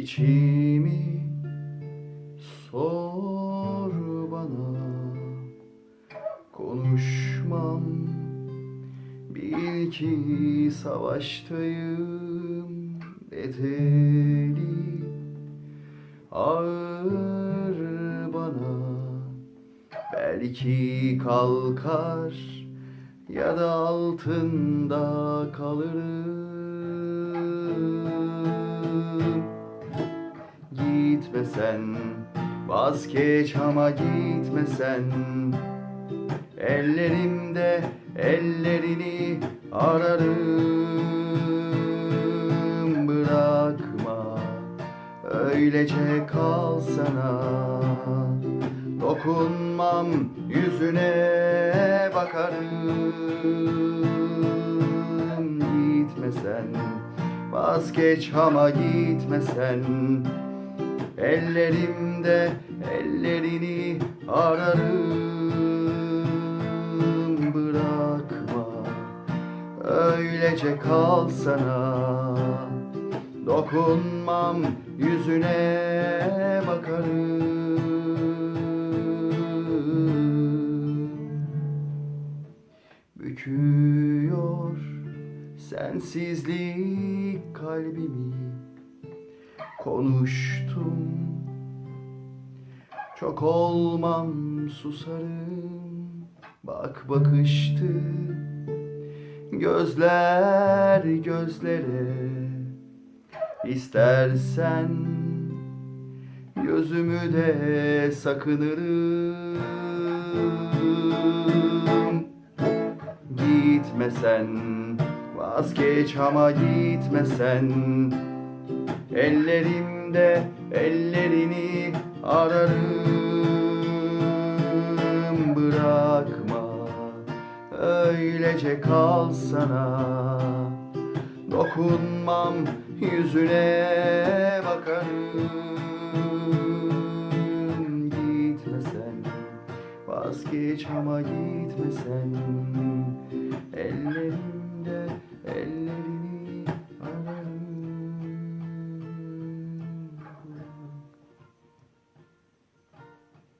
içimi sor bana. Konuşmam bil ki savaştayım. Bedeli ağır bana. Belki kalkar ya da altında kalırım sen vazgeç ama gitme sen Ellerimde ellerini ararım Bırakma. Öylece kal sana. Dokunmam yüzüne bakarım. Gitme sen vazgeç ama gitme sen Ellerimde ellerini ararım Bırakma. Öylece kal sana. Dokunmam yüzüne bakarım. Büküyor sensizlik kalbimi. Konuştum Çok olmam susarım. Bak bakıştı. Gözler gözlere. İstersen Gözümü de sakınırım. Gitme sen Vazgeç ama gitme sen Ellerimde ellerini ararım öylece kal sana Dokunmam yüzüne bakarım Gitme sen vazgeç ama gitme sen Ellerimde